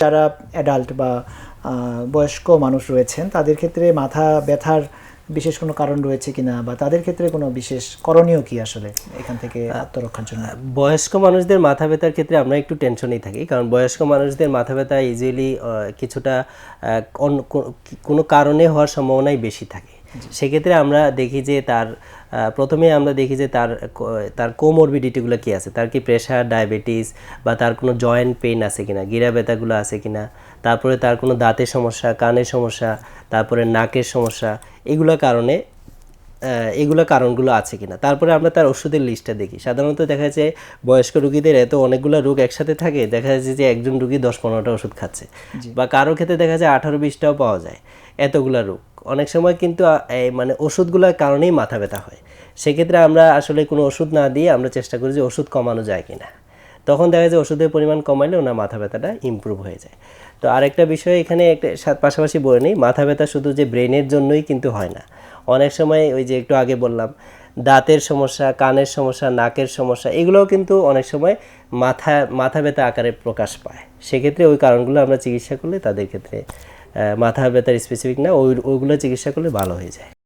যারা অ্যাডাল্ট বা বয়স্ক মানুষ রয়েছেন তাদের ক্ষেত্রে মাথা ব্যথার বিশেষ কোনো কারণ রয়েছে কিনা বা তাদের ক্ষেত্রে কোনো বিশেষ করণীয় কি আসলে এখান থেকে আত্মরক্ষার জন্য? বয়স্ক মানুষদের মাথা ব্যথার ক্ষেত্রে আমরা একটু টেনশনেই থাকি। কারণ বয়স্ক মানুষদের মাথা ব্যথা ইজিলি কিছুটা কোনো কারণে হওয়ার সম্ভাবনাই বেশি থাকে। সেক্ষেত্রে আমরা দেখি যে তার প্রথমে আমরা দেখি যে তার তার কোমরবিডিটিগুলো কী আছে? তার কি প্রেশার ডায়াবেটিস বা তার কোনো জয়েন্ট পেইন আছে কিনা? গিরা ব্যথাগুলো আছে কিনা? তারপরে তার কোনো দাঁতের সমস্যা কানের সমস্যা তারপরে নাকের সমস্যা এগুলো কারণে এগুলো কারণগুলো আছে কিনা? তারপরে আমরা তার ওষুধের লিস্টটা দেখি। সাধারণত দেখা যাচ্ছে বয়স্ক রুগীদের এত অনেকগুলো রোগ একসাথে থাকে দেখা যাচ্ছে যে একজন রুগী দশ পনেরোটা ওষুধ খাচ্ছে বা কারোর ক্ষেত্রে দেখা যায় আঠারো বিশটাও পাওয়া যায়। এতগুলা রোগ। অনেক সময় কিন্তু এই মানে ওষুধগুলোর কারণেই মাথা ব্যথা হয়। সেক্ষেত্রে আমরা আসলে কোনো ওষুধ না দিয়ে আমরা চেষ্টা করি যে ওষুধ কমানো যায় কিনা। তখন দেখা যায় ওষুধের পরিমাণ কমাইলে ওনার মাথা ব্যথাটা ইমপ্রুভ হয়ে যায়। তো আরেকটা বিষয় এখানে একটা পাশাপাশি বলে নিই, মাথা ব্যথা শুধু যে ব্রেনের জন্যই কিন্তু হয় না। অনেক সময় ওই যে একটু আগে বললাম, দাঁতের সমস্যা, কানের সমস্যা, নাকের সমস্যা, এগুলোও কিন্তু অনেক সময় মাথা মাথা ব্যথা আকারে প্রকাশ পায়। সেক্ষেত্রে ওই কারণগুলো আমরা চিকিৎসা করলে তাদের ক্ষেত্রে মাথা ব্যথার স্পেসিফিক না ওই ওইগুলো চিকিৎসা করলে ভালো হয়ে যায়।